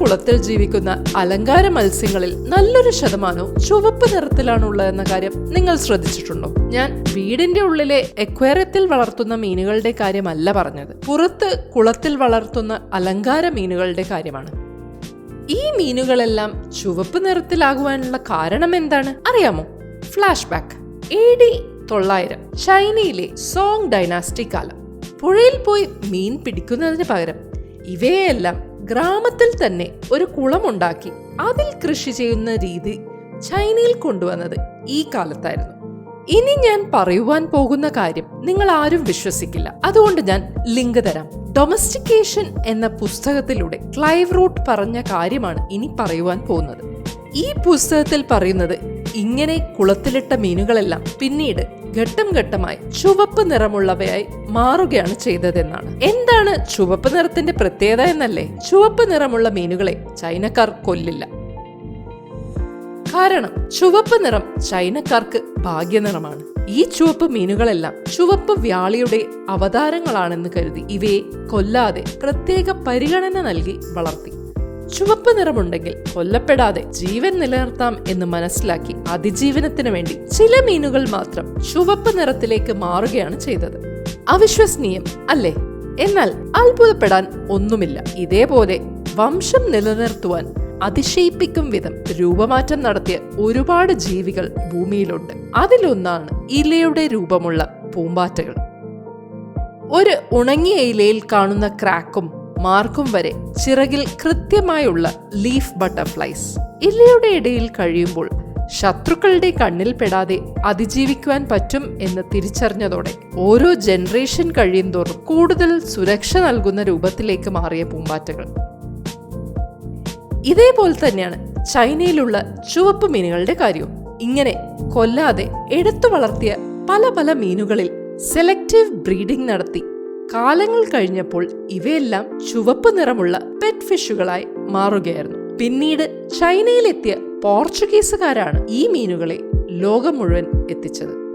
കുളത്തിൽ ജീവിക്കുന്ന അലങ്കാര മത്സ്യങ്ങളിൽ നല്ലൊരു ശതമാനവും ചുവപ്പ് നിറത്തിലാണുള്ളതെന്ന കാര്യം നിങ്ങൾ ശ്രദ്ധിച്ചിട്ടുണ്ടോ? ഞാൻ വീടിന്റെ ഉള്ളിലെ എക്വേറിയത്തിൽ വളർത്തുന്ന മീനുകളുടെ കാര്യമല്ല പറഞ്ഞത്. പുറത്ത് കുളത്തിൽ വളർത്തുന്ന അലങ്കാര മീനുകളുടെ കാര്യമാണ്. ഈ മീനുകളെല്ലാം ചുവപ്പ് നിറത്തിലാകുവാനുള്ള കാരണം എന്താണ്? അറിയാമോ? ഫ്ലാഷ് ബാക്ക് എ ഡി തൊള്ളായിരം. ചൈനയിലെ സോങ് ഡൈനാസ്റ്റി കാലം. പുഴയിൽ പോയി മീൻ പിടിക്കുന്നതിന് പകരം ഇവയെല്ലാം ഗ്രാമത്തിൽ തന്നെ ഒരു കുളമുണ്ടാക്കി അതിൽ കൃഷി ചെയ്യുന്ന രീതി ചൈനയിൽ കൊണ്ടുവന്നത് ഈ കാലത്തായിരുന്നു. ഇനി ഞാൻ പറയുവാൻ പോകുന്ന കാര്യം നിങ്ങൾ ആരും വിശ്വസിക്കില്ല. അതുകൊണ്ട് ഞാൻ ലിങ്ക് തരാം. ഡൊമസ്റ്റിക്കേഷൻ എന്ന പുസ്തകത്തിലൂടെ ക്ലൈവ് റൂട്ട് പറഞ്ഞ കാര്യമാണ് ഇനി പറയുവാൻ പോകുന്നത്. ഈ പുസ്തകത്തിൽ പറയുന്നത് ഇങ്ങനെ കുളത്തിലിട്ട മീനുകളെല്ലാം പിന്നീട് ഘട്ടം ഘട്ടമായി ചുവപ്പ് നിറമുള്ളവയായി മാറുകയാണ് ചെയ്തതെന്നാണ്. എന്താണ് ചുവപ്പ് നിറത്തിന്റെ പ്രത്യേകത എന്നല്ലേ? ചുവപ്പ് നിറമുള്ള മീനുകളെ ചൈനക്കാർ കൊല്ലില്ല. കാരണം ചുവപ്പ് നിറം ചൈനക്കാർക്ക് ഭാഗ്യനിറമാണ്. ഈ ചുവപ്പ് മീനുകളെല്ലാം ചുവപ്പ് വ്യാളിയുടെ അവതാരങ്ങളാണെന്ന് കരുതി ഇവയെ കൊല്ലാതെ പ്രത്യേക പരിഗണന നൽകി വളർത്തി. ചുവപ്പ് നിറമുണ്ടെങ്കിൽ കൊല്ലപ്പെടാതെ ജീവൻ നിലനിർത്താം എന്ന് മനസ്സിലാക്കി അതിജീവനത്തിന് വേണ്ടി ചില മീനുകൾ മാത്രം ചുവപ്പ് നിറത്തിലേക്ക് മാറുകയാണ് ചെയ്തത്. അവിശ്വസനീയം അല്ലേ? എന്നാൽ അത്ഭുതപ്പെടാൻ ഒന്നുമില്ല. ഇതേപോലെ വംശം നിലനിർത്തുവാൻ അതിശയിപ്പിക്കും വിധം രൂപമാറ്റം നടത്തിയ ഒരുപാട് ജീവികൾ ഭൂമിയിലുണ്ട്. അതിലൊന്നാണ് ഇലയുടെ രൂപമുള്ള പൂമ്പാറ്റകൾ. ഒരു ഉണങ്ങിയ ഇലയിൽ കാണുന്ന ക്രാക്കും മാർക്കും വരെ ചിറകിൽ കൃത്യമായുള്ള ലീഫ് ബട്ടർഫ്ലൈസ്. ഇലയുടെ ഇടയിൽ കഴിയുമ്പോൾ ശത്രുക്കളുടെ കണ്ണിൽപ്പെടാതെ അതിജീവിക്കുവാൻ പറ്റും എന്ന് തിരിച്ചറിഞ്ഞതോടെ ഓരോ ജനറേഷൻ കഴിയുന്തോറും കൂടുതൽ സുരക്ഷ നൽകുന്ന രൂപത്തിലേക്ക് മാറിയ പൂമ്പാറ്റകൾ. ഇതേപോലെ തന്നെയാണ് ചൈനയിലുള്ള ചുവപ്പ് മീനുകളുടെ കാര്യവും. ഇങ്ങനെ കൊല്ലാതെ എടുത്തു വളർത്തിയ പല പല മീനുകളിൽ സെലക്റ്റീവ് ബ്രീഡിംഗ് നടത്തി കാലങ്ങൾ കഴിഞ്ഞപ്പോൾ ഇവയെല്ലാം ചുവപ്പ് നിറമുള്ള പെറ്റ് ഫിഷുകളായി മാറുകയായിരുന്നു. പിന്നീട് ചൈനയിലെത്തിയ പോർച്ചുഗീസുകാരാണ് ഈ മീനുകളെ ലോകം മുഴുവൻ എത്തിച്ചത്.